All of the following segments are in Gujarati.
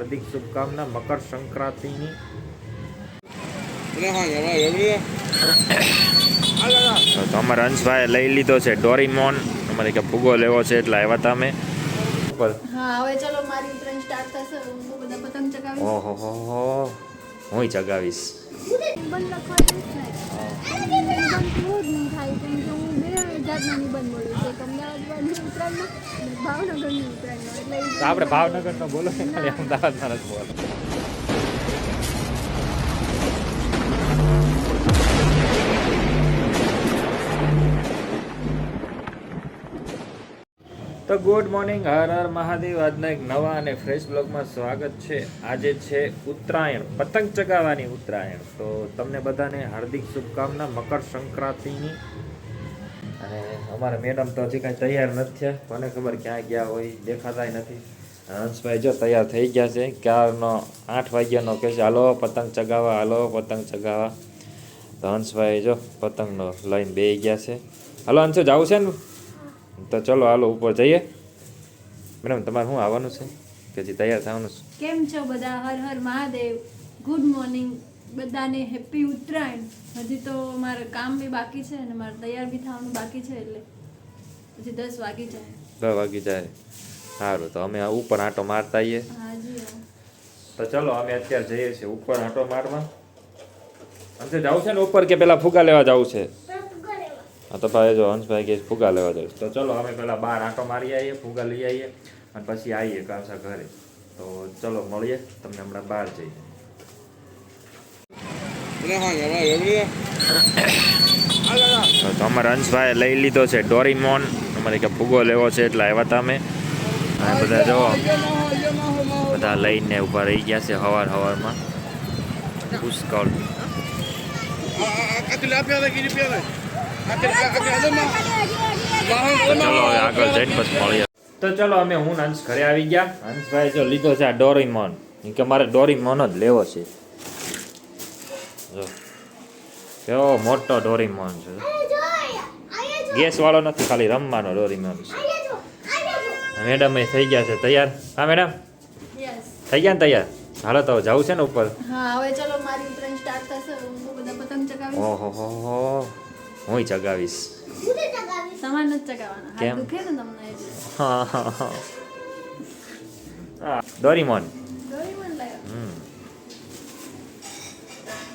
હાર્દિક શુભકામના મકર સંક્રાંતિની. તો તમારા અંશભાઈ લઈ લીધો છે ડોરીમોન. અમારે કે ફૂગો લેવો છે એટલે આવ્યા હતા અમે. ઉપર. હા હવે ચલો મારી ટ્રેન સ્ટાર્ટ થશે હું બધા પતંગ ચગાવીશ. ઓહો હું ચગાવીશ. છે. નિબંધ મળ્યું બોલો ખાલી અમદાવાદમાં જ બોલો. તો ગુડ મોર્નિંગ હર હર મહાદેવ. આજના એક નવા અને ફ્રેશ બ્લોગમાં સ્વાગત છે. આજે છે ઉત્તરાયણ, પતંગ ચગાવવાની ઉત્તરાયણ. તો તમને બધાને હાર્દિક શુભકામના, મકર સંક્રાંતિની અને અમારા મેડમ તો હજી કાંઈ તૈયાર નથી થયા. કોને ખબર ક્યાં ગયા હોય, દેખાતાય નથી. હંસભાઈ જો તૈયાર થઈ ગયા છે. ક્યારનો આઠ વાગ્યાનો કહે છે, હાલો, પતંગ ચગાવવા, હાલો, પતંગ ચગાવવા. તો હંસભાઈ જો પતંગનો લઈને બે ગયા છે. હાલો, હંસો, જવું છે ને? તો ચલો, હાલો, ઉપર જઈએ. મેડમ, તમારે શું આવવાનું છે? કે હજી તૈયાર થવાનું છે? કેમ છો બધા? હર હર મહાદેવ. ગુડ મોર્નિંગ બધાને હેપી ઉત્તરાયણ. હજી તો મારે કામ બી બાકી છે અને મારે તૈયાર બી થવાનું બાકી છે એટલે હજી દસ વાગી જાય. દસ વાગી જાય. સારું તો અમે ઉપર આંટો મારતા આવીએ તો ચલો અમે અત્યારે જઈએ છીએ ઉપર આંટો મારવા. અંતે જવું છે ને ઉપર કે પેલા ફુગા લેવા જવું છે? હા તો ભાઈ જો હંસભાઈ કે ફુગા લેવા જવું તો ચલો અમે પેલા બહાર આંટો મારી આવીએ ફુગા લઈ આવીએ અને પછી આવીએ કાંસા ઘરે. તો ચલો મળીએ. તમને હમણાં બહાર જઈએ તો અમારા અંશભાઈ લઈ લીધો છે ડોરીમોન. અમારે કે ભૂગો લેવો છે એટલે આવ્યા હતા અમે. અને બધા જો બધા લઈને ઊભા રહી ગયા છે હવાર હવારમાં. પુષ્કળ. આગળ પછી મળીએ. તો ચલો અમે હું હંસ ઘરે આવી ગયા. હંસભાઈ જો લીધો છે આ ડોરીમોન. કે મારે ડોરીમોન જ લેવો છે. જો કેવો મોટો ડોરીમોન છે. ગેસ વાળો નથી ખાલી રમવાનો ડોરીમોન છે. મેડમ એ થઈ ગયા છે. તૈયાર? હા મેડમ થઈ ગયા ને તૈયાર? હાલો તો જવું છે ને ઉપર? ઓહો હો હો. હું ચગાવીશ. કેમ? હા હા હા. ડોરીમોન ડોરેમોન લાવ્યો હમ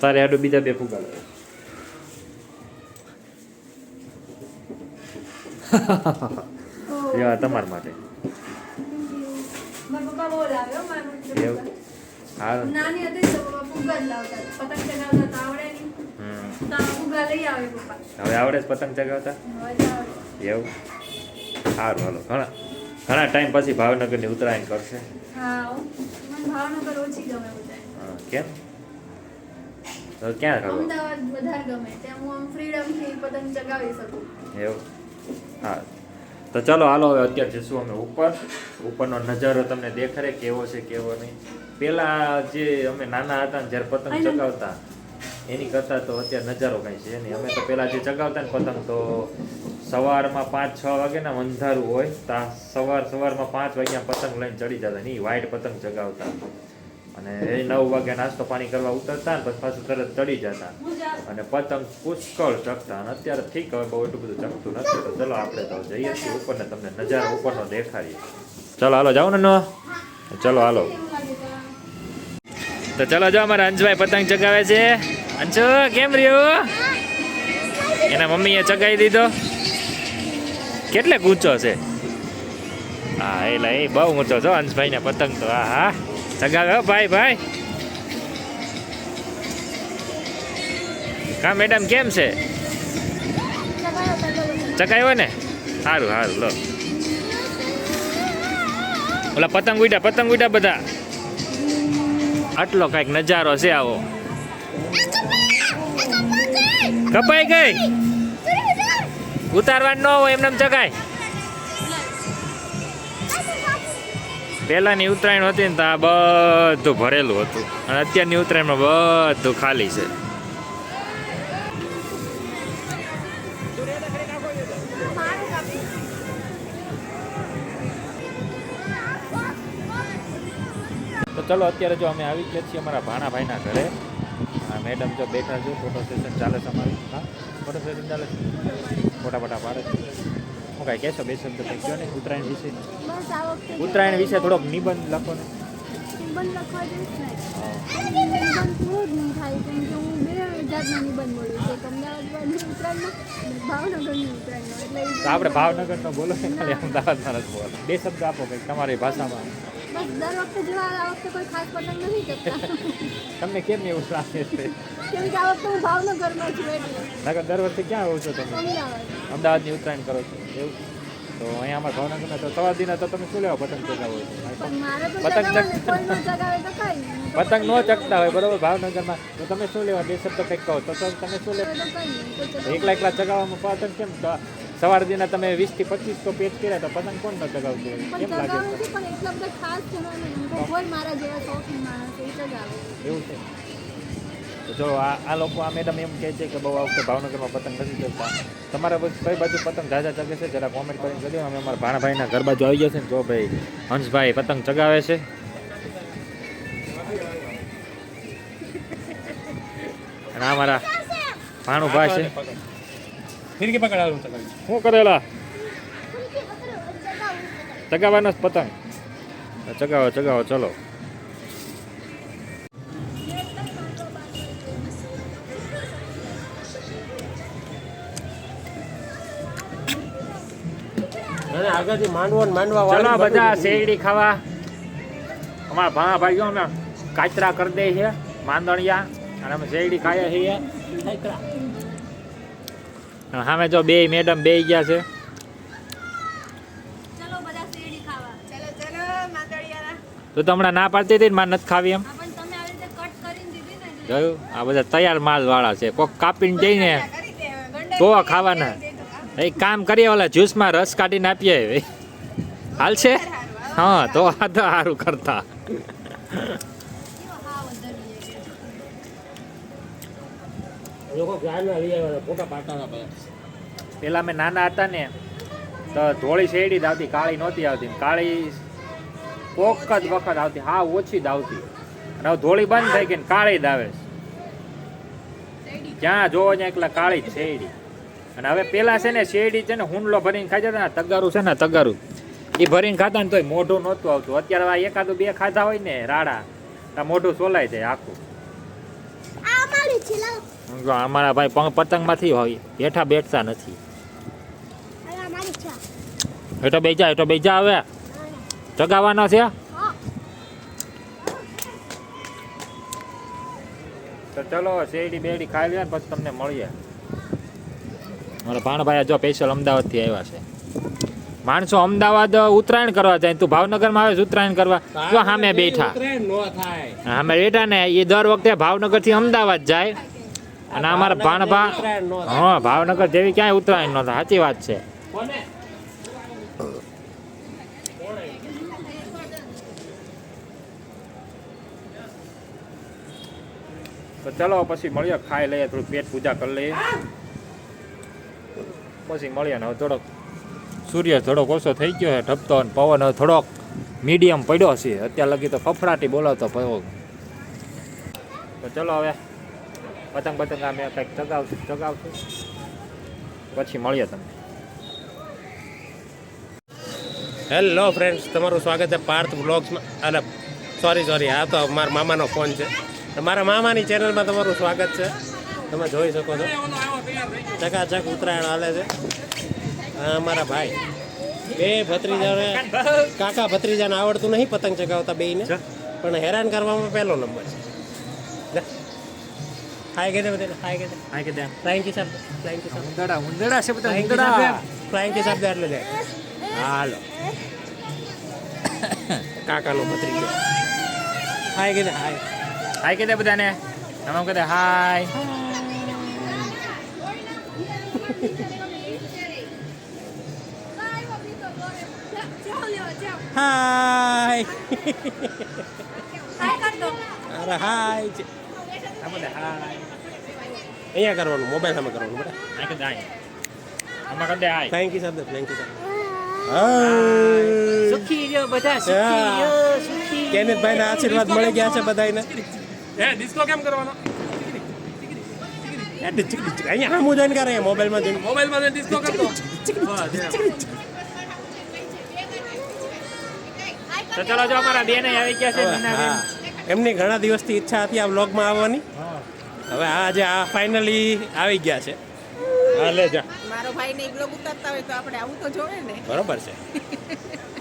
તારે હાડું બીજા બે ફુગા લાવ્યો. ઓહ, તમારા માટે એવું? હવે આવડે પતંગ ચગાવતા એવું સારું હાલો ઘણા ઘણા ટાઈમ પછી ભાવનગરની ઉત્તરાયણ કરશે કેમ તો ક્યાં રહો અમદાવાદ વધારે ગમે. ત્યાં હું આમ ફ્રીડમથી પતંગ ચગાવી શકું. એવું? હા. તો ચલો હાલો હવે અત્યારે જઈશું અમે ઉપર. ઉપરનો નજારો તમને દેખાડે કેવો છે કેવો નહીં. પેલા જે અમે નાના હતા ને જ્યારે પતંગ ચગાવતા એની કરતાં તો અત્યારે નજારો કાંઈ છે નહીં. અમે તો પેલા જે ચગાવતા ને પતંગ તો સવારમાં પાંચ છ વાગે ને અંધારું હોય ત્યાં સવાર સવારમાં પાંચ વાગ્યા પતંગ લઈને ચડી જતા નહીં વાઈટ પતંગ ચગાવતા. અને એ નવ વાગે નાસ્તો પાણી કરવા ઉતરતા ને પછી પાછું તરત ચડી જતા. અને પતંગ પુષ્કળ ચકતા. અને અત્યારે ઠીક હવે બહુ એટલું બધું ચકતું નથી. તો ચલો આપણે તો જઈએ છીએ ઉપર ને તમને નજારો ઉપરનો દેખાડીએ. ચલો, હાલો, જાઓ ને નો ચલો, હાલો. તો ચલો જો અમારા અંશભાઈ પતંગ ચગાવે છે. અંશુ કેમ રહ્યું? એના મમ્મીએ ચગાવી દીધો. કેટલે ઊંચો છે? હા એટલે એ બહુ ઊંચો છો અંશભાઈ ને પતંગ તો. હા હા. ચગાવે હો, ભાઈ ભાઈ. કા મેડમ, કેમ છે? ચકાયો ને? સારું સારું લો. ઓલા પતંગ ઉડ્યા પતંગ ઉડ્યા બધા. આટલો કંઈક નજારો છે આવો. કપાઈ ગઈ? ઉતારવાનું ન હોય, એમને ચગાય. પહેલાની ઉત્તરાયણ હતી ને તો આ બધું ભરેલું હતું. અને અત્યારની ઉત્તરાયણમાં બધું ખાલી છે. તો ચલો અત્યારે જો અમે આવી ગયા છીએ અમારા ભાણાભાઈના ઘરે. મેડમ જો બેઠા છે ફોટો સેશન ચાલે છે અમારી. હા ફોટો સેશન ચાલે છે? ફોટા ફોટા પાડે છે. હું કાંઈ કહેશો બે શબ્દ કંઈક કહો ને ઉત્તરાયણ વિશે. ઉત્તરાયણ વિશે થોડોક નિબંધ લખો ને. આપણે ભાવનગર ને બોલું ખાલી અમદાવાદમાં નથી બોલો બે શબ્દ આપો કંઈક તમારી ભાષામાં. વખતે વખતે તમને કેમ એવું લાગે છે? વખતે નકર દર વર્ષે ક્યાં આવો છો તમે? અમદાવાદની ઉત્તરાયણ કરો છો. એવું? તો અહીંયા અમારે ભાવનગરના તો સવાર દિના તો તમે શું લેવા પતંગ ચગાવો છો? પતંગ. પતંગ ન ચગતા હોય બરોબર? ભાવનગરમાં તો તમે શું લેવા? બે શબ્દ કંઈક કહો તો તમે શું લેવા. એકલા એકલા ચગાવવામાં પતંગ કેમ? સવાર દિના તમે વીસથી પચીસ તો પેટ કર્યા તો પતંગ કોણ ન ચગાવતું હોય? કેમ લાગે એવું છે? તો જો આ આ લોકો આ મેડમ એમ કહે છે કે બહુ આ વખતે ભાવનગરમાં પતંગ નથી ચગતા તમારા બસ કઈ બાજુ પતંગ ઝાઝા ચગે છે? જરા કોમેન્ટ કરીને કહી દો અમે અમારા ભાણાભાઈના ઘર બાજુ આવી ગયા છે ને જો ભાઈ હંસભાઈ પતંગ ચગાવે છે. અને આ મારા ભાણુભાઈ છે. ફિરકી પકડાવું શું કરેલા? ચગાવવાનો જ પતંગ. ચગાવો ચગાવો ચલો. અને આગળથી માંડવો ને માંડવા ચલો બધા શેરડી ખાવા. અમારા ભાણા ભાઈઓ અમે કાચરા કરી દે છે માંદણિયા અને અમે શેરડી ખાઈએ છીએ. સામે જો બે મેડમ બે ગયા છે. ચલો બધા શેરડી ખાવા. ચલો ચલો માંગડિયારા તો તો હમણાં ના પાડતી હતી ને મારે નથી ખાવી એમ. હા પણ તમે આવી રીતે કટ કરીને દીધી ને એટલે. જોયું? આ બધા તૈયાર માલ વાળા છે. કોક કાપીને જઈને તો ખાવાના. એક કામ કરીએ ઓલા જ્યુસમાં રસ કાઢીને આપીએ. હાલશે હા તો આ તો સારું કરતા. પેલા અમે નાના હતા ને તો ધોળી શેરડી જ આવતી કાળી નહોતી આવતી. કાળી કોક જ વખત આવતી હા ઓછી જ આવતી. અને હવે ધોળી બંધ થઈ ગઈ ને કાળી જ આવે છે. જ્યાં જોવો ત્યાં એકલા કાળી જ શેરડી. અને હવે પેલા છે ને શેરડી છે ને હુંડલો ભરીને ખાઈ જતા ને તગારું છે ને તગારું. એ ભરીને ખાતા ને તોય મોઢું નહોતું આવતું. અત્યારે આ એકાદું બે ખાધા હોય ને રાડા તો મોઢું સોલાઈ જાય આખું. અમારા ભાઈ પતંગમાંથી હોય. હેઠા બેઠતા નથી. હેઠો બેજા હેઠો બેજા હવે. ચગાવવાનો છે? તો ચલો શેરડી બેરડી ખાઈ લે પછી તમને મળીએ. મારા ભાણભાઈ જો સ્પેશિયલ અમદાવાદથી આવ્યા છે. માણસો અમદાવાદ ઉત્તરાયણ કરવા જાય તું ભાવનગરમાં આવે ઉત્તરાયણ કરવા જો સામે બેઠા. સામે બેઠા ને એ દર વખતે ભાવનગરથી અમદાવાદ જાય. અને અમારા ભાણભા હા ભાવનગર જેવી ક્યાંય ઉત્તરાયણ નહોતા સાચી વાત છે. તો ચલો પછી મળીએ ખાઈ લઈએ થોડું પેટ પૂજા કરી લઈએ. પછી મળીએ ને હવે થોડોક સૂર્ય થોડોક ઓછો થઈ ગયો છે ઢબતો અને પવન હવે થોડોક મીડિયમ પડ્યો છે. અત્યાર લગી તો ફફડાટી બોલાવતો પવન તો ચલો હવે પતંગ પતંગ અમે કંઈક ચગાવશું ચગાવશું. પછી મળીએ તમને. હેલો ફ્રેન્ડ્સ તમારું સ્વાગત છે પાર્થ બ્લોગ્સમાં અને સોરી સોરી આ તો મારા મામાનો ફોન છે. મારા મામાની ચેનલમાં તમારું સ્વાગત છે. તમે જોઈ શકો છો. ચકાચક ઉત્તરાયણ હાલે છે. આ અમારા ભાઈ. બે ભત્રીજાને કાકા ભત્રીજાને આવડતું નહીં પતંગ ચગાવતા બેને પણ હેરાન કરવામાં પહેલો નંબર છે. હાય કે દે હાય કે દે કે ફ્લાઇંગ કિસ ફ્લાઇંગ કિસ ઉંદડા ઉંદડા છે બધા ફ્લાઇંગ ફ્લાઇંગ કિસ એટલે જાય હાલો. કાકાનો ભત્રીજો. હાય કે દે હાય હાય કે દે બધાને તમે કદે હાય હાય હાય કર દો અરે હાય છે. આ બધા હાય અહીંયા કરવાનું મોબાઈલ સામે કરવાનું બેટા આ કે દાય આમાં કદે હાય થેન્ક યુ શબ્દ થેન્ક યુ શબ્દ સુખી રહ્યો બધા સુખી હા. રહ્યો સુખી કેનિતભાઈના આશીર્વાદ મળી ગયા છે બધાને હે ડિસ્કો કેમ કરવાનો અહીંયા આમ જોઈને કરે મોબાઈલમાં જોઈને મોબાઈલમાં જોઈને ડિસ્કો કરતો તો ચલો જો અમારા બેન આવી ગયા છે મીના હા એમની ઘણા દિવસથી ઈચ્છા હતી આ વ્લોગમાં આવવાની. હવે આજે આ ફાઇનલી આવી ગયા છે. હા લે જા. મારો ભાઈ ને બ્લોગ ઉતારતા હોય તો આપણે આવું તો જોવે ને. બરોબર છે.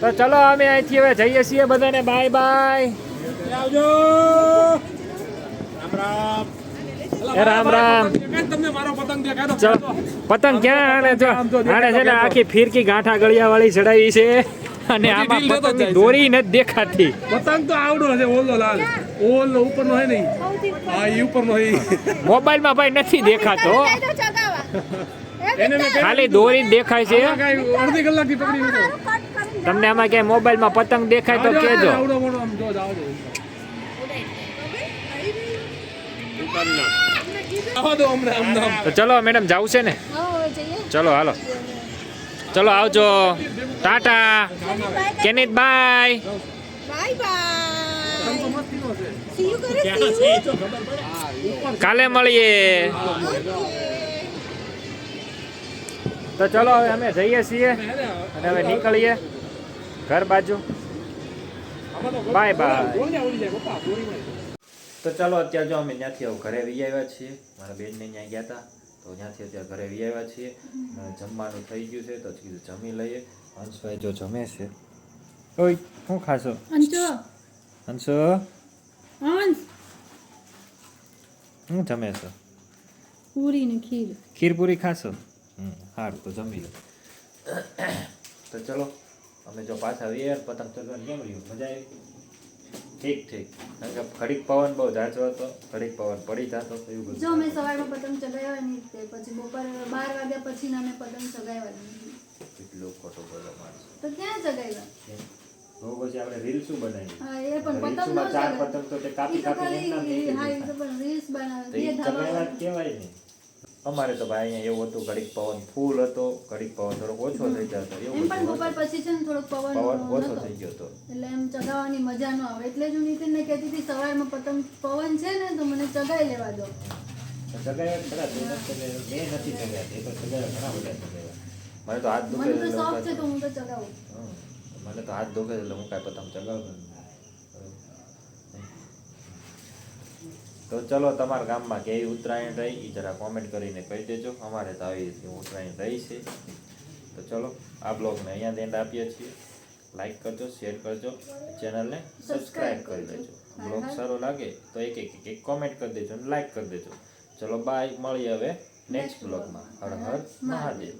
તો ચલો અમે અહીંથી હવે જઈએ છીએ બધાને બાય બાય આવજો રામ રામ. રામ રામ દેખાય તમને મારો પતંગ ક્યાં જો છે ને આખી ફીરકી ગાંઠા ગળિયા વાળી ચડાવી છે. અને આમાં પતંગની દોરી નથી દેખાતી. પતંગ તો આવડો છે ઓલો લાલ. ઓલો ઉપરનો હે નહીં. હા એ ઉપરનો હે. મોબાઈલમાં ભાઈ નથી દેખાતો. ખાલી દોરી દેખાય છે. અડધી કલાકથી પકડી તમને આમાં ક્યાંય મોબાઈલમાં પતંગ દેખાય તો આવજો, કેજો આવડો મોટો આમ જો જાઓ જો આવો દો હમણાં હમણાં તો ચલો મેડમ જવું છે ને? ચલો હાલો. ચલો આવજો. ટાટા. કેનિત બાય. કાલે મળીએ. તો ચલો હવે અમે જઈએ છીએ અને હવે નીકળીએ. ઘર બાજુ. બાય બાય તો ચાલો અત્યારે જો અમે ત્યાંથી ઘરે વી આવ્યા છીએ. મારા બેનને ત્યાં ગયા હતા તો ત્યાંથી અત્યારે ઘરે વી આવ્યા છીએ. જમવાનું થઈ ગયું છે તો કીધું જમી લઈએ. હંસભાઈ જો જમે છે. ઓય શું ખાશો? હંસો. હંસો? હંસ. શું જમે છો? પૂરી ને ખીર. ખીરપુરી ખાશો? હમ સારું તો જમી લો. તો ચલો. અમે જો પાછા આવીએ પતંગ ચગવાનું કેમ રહ્યું? મજા આવી. ઠીક ઠીક. કારણ કે ખડીક પવન બહુ જાજો હતો ખડીક પવન પડી જતો તો એવું જો મેં સવારમાં પતંગ ચગાવ્યા નહીં તે પછી બપોર બાર વાગ્યા પછી ના મેં પતંગ ચગાવ્યા નહીં ખોટો ખોટું બોલો માણસ. તો ક્યાં ચગાવ્યા? તો પછી આપણે રીલ શું બનાવી હા એ પણ પતંગ ચાર પતંગ તો તે કાપી કાપી ખાલી હા ઈ તો પણ રીલ્સ બનાવે. બે ધાબા અમારે તો ભાઈ અહીંયા એવું હતું ઘડીક પવન ફૂલ હતો ઘડીક પવન થોડોક ઓછો થઈ જતો એમ પણ બપોર પછી છે ને થોડોક પવન પવન ઓછો થઈ ગયો હતો. એટલે એમ ચગાવવાની મજા ન આવે. એટલે જ હું નીતિનને કહેતી હતી સવારમાં પતંગ પવન છે ને તો મને ચગાવી લેવા દો. ચગાવ્યા જ ખરા, મેં નથી ચગાવ્યા, એ તો ચગાવ્યા ઘણા બધા ચગાવ્યા. મને તો હાથ દુખે મને તો શોખ છે તો હું તો ચગાવું. મને તો હાથ દુખે એટલે હું કાંઈ પતંગ ચગાવતો નથી. તો ચલો તમારા ગામમાં કેવી ઉત્તરાયણ રહી એ જરા કોમેન્ટ કરીને કહી દેજો. અમારે તો આવી રીતે ઉત્તરાયણ રહી છે. તો ચલો આ બ્લોગને અહીંયા એન્ડ આપીએ છીએ. લાઈક કરજો શેર કરજો ચેનલને સબસ્ક્રાઈબ કરી દેજો. બ્લોગ સારો લાગે તો એક એક એક કોમેન્ટ કરી દેજો અને લાઈક કરી દેજો. ચલો બાય મળીએ હવે નેક્સ્ટ બ્લોગમાં. હર હર મહાદેવ.